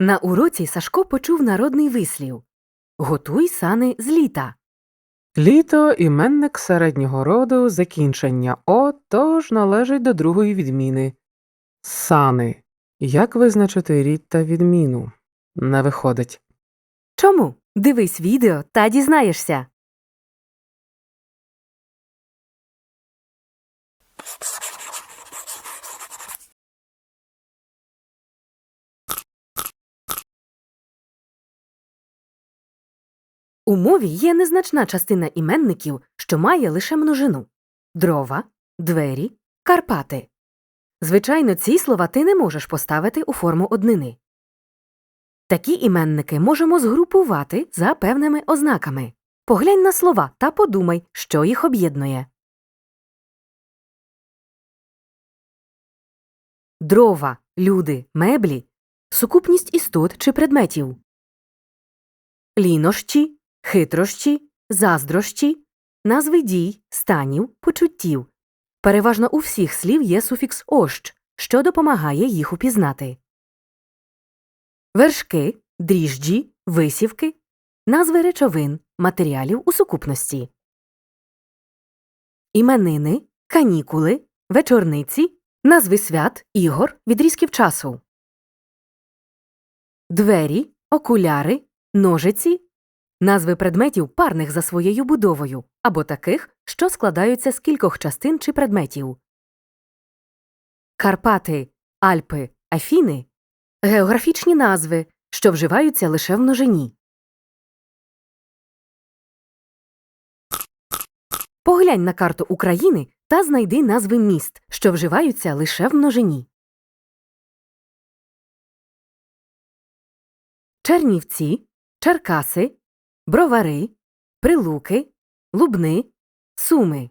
На уроці Сашко почув народний вислів Готуй сани з літа. Літо іменник середнього роду, закінчення О, тож належить до другої відміни. Сани. Як визначити рід та відміну? Не виходить. Чому? Дивись відео та дізнаєшся. У мові є незначна частина іменників, що має лише множину дрова, двері, Карпати. Звичайно, ці слова ти не можеш поставити у форму однини. Такі іменники можемо згрупувати за певними ознаками. Поглянь на слова та подумай, що їх об'єднує. Дрова, люди, меблі сукупність істот чи предметів. Лінощі, хитрощі, заздрощі, назви дій, станів, почуттів. Переважно у всіх слів є суфікс ощ, що допомагає їх упізнати. Вершки, дріжджі, висівки, назви речовин, матеріалів у сукупності. Іменини, канікули, вечорниці, назви свят, ігор, відрізків часу. Двері, окуляри, ножиці, назви предметів парних за своєю будовою або таких, що складаються з кількох частин чи предметів. Карпати, Альпи, Афіни географічні назви, що вживаються лише в множині. Поглянь на карту України та знайди назви міст, що вживаються лише в множині. Чернівці, Черкаси, Бровари, Прилуки, Лубни, Суми.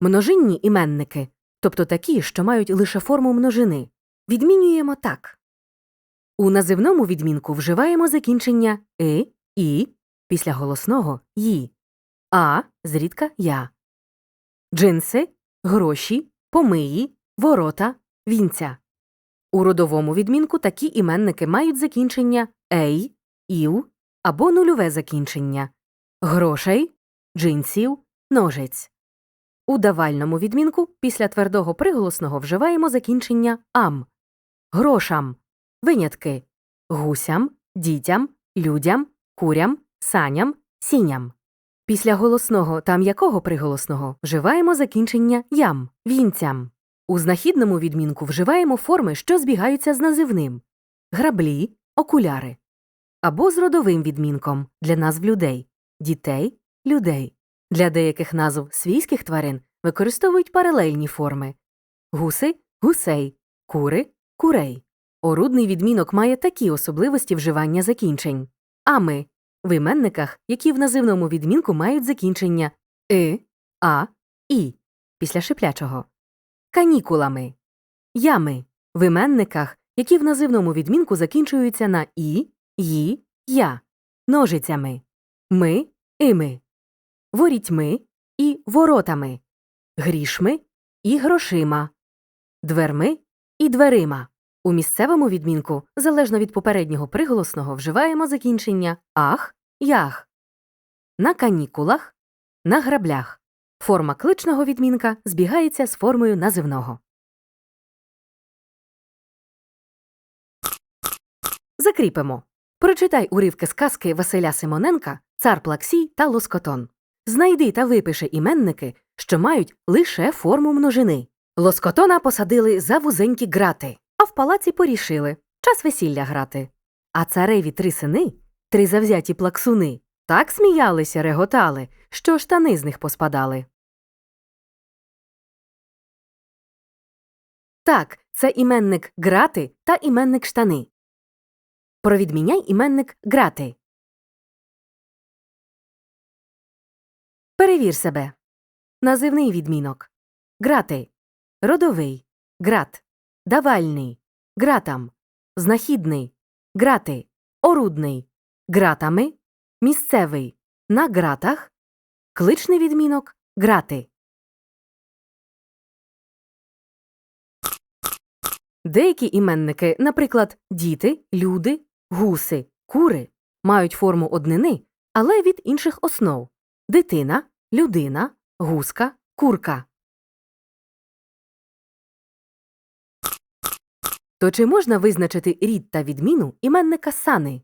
Множинні іменники, тобто такі, що мають лише форму множини, відмінюємо так. У називному відмінку вживаємо закінчення и, і після голосного ї, а зрідка я. Джинси, гроші, помиї, ворота, вінця. У родовому відмінку такі іменники мають закінчення ей, ів або нульове закінчення грошей, джинсів, ножиць. У давальному відмінку після твердого приголосного вживаємо закінчення ам, грошам, винятки гусям, дітям, людям, курям, саням, сіням. Після голосного та м'якого приголосного вживаємо закінчення ям, вінцям. У знахідному відмінку вживаємо форми, що збігаються з називним граблі, окуляри. Або з родовим відмінком для назв людей дітей, людей. Для деяких назв свійських тварин використовують паралельні форми гуси гусей, кури курей. Орудний відмінок має такі особливості вживання закінчень ами в іменниках, які в називному відмінку мають закінчення и, а, і після шиплячого, канікулами, ями в іменниках, які в називному відмінку закінчуються на і, ї, я, ножицями, ми, ими, ворітьми і воротами, грішми і грошима, дверми і дверима. У місцевому відмінку, залежно від попереднього приголосного, вживаємо закінчення ах, ях. На канікулах, на граблях. Форма кличного відмінка збігається з формою називного. Закріпимо. Прочитай уривки сказки Василя Симоненка Цар Плаксій та Лоскотон. Знайди та випиши іменники, що мають лише форму множини. Лоскотона посадили за вузенькі грати, а в палаці порішили час весілля грати. А цареві три сини, три завзяті плаксуни, так сміялися, реготали, що штани з них поспадали. Так, це іменник грати та іменник штани. Провідміняй іменник грати. Перевір себе. Називний відмінок. Грати. Родовий. Грат. Давальний. Гратам. Знахідний. Грати. Орудний. Гратами. Місцевий. На гратах. Кличний відмінок. Грати. Деякі іменники, наприклад, діти, люди, гуси, кури, мають форму однини, але від інших основ дитина, людина, гуска, курка. То чи можна визначити рід та відміну іменника сани?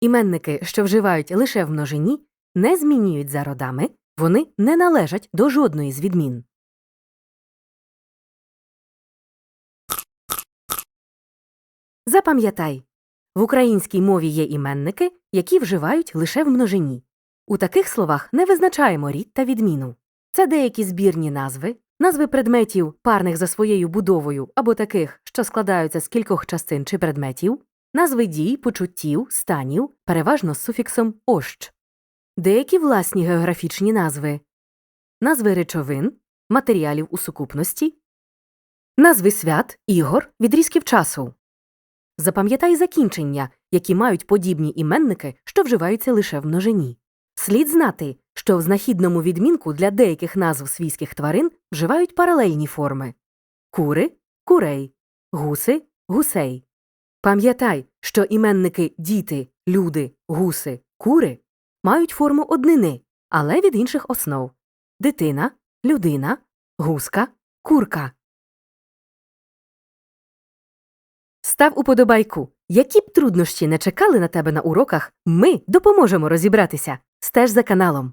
Іменники, що вживають лише в множині, не змінюють за родами, вони не належать до жодної з відмін. Запам'ятай, в українській мові є іменники, які вживають лише в множині. У таких словах не визначаємо рід та відміну. Це деякі збірні назви, назви предметів, парних за своєю будовою або таких, що складаються з кількох частин чи предметів, назви дій, почуттів, станів, переважно з суфіксом «ощ». Деякі власні географічні назви, назви речовин, матеріалів у сукупності, назви свят, ігор, відрізків часу. Запам'ятай закінчення, які мають подібні іменники, що вживаються лише в множині. Слід знати, що в знахідному відмінку для деяких назв свійських тварин вживають паралельні форми кури курей, гуси гусей. Пам'ятай, що іменники діти, люди, гуси, кури мають форму однини, але від інших основ дитина, людина, гуска, курка. Став уподобайку. Які б труднощі не чекали на тебе на уроках, ми допоможемо розібратися. Стеж за каналом.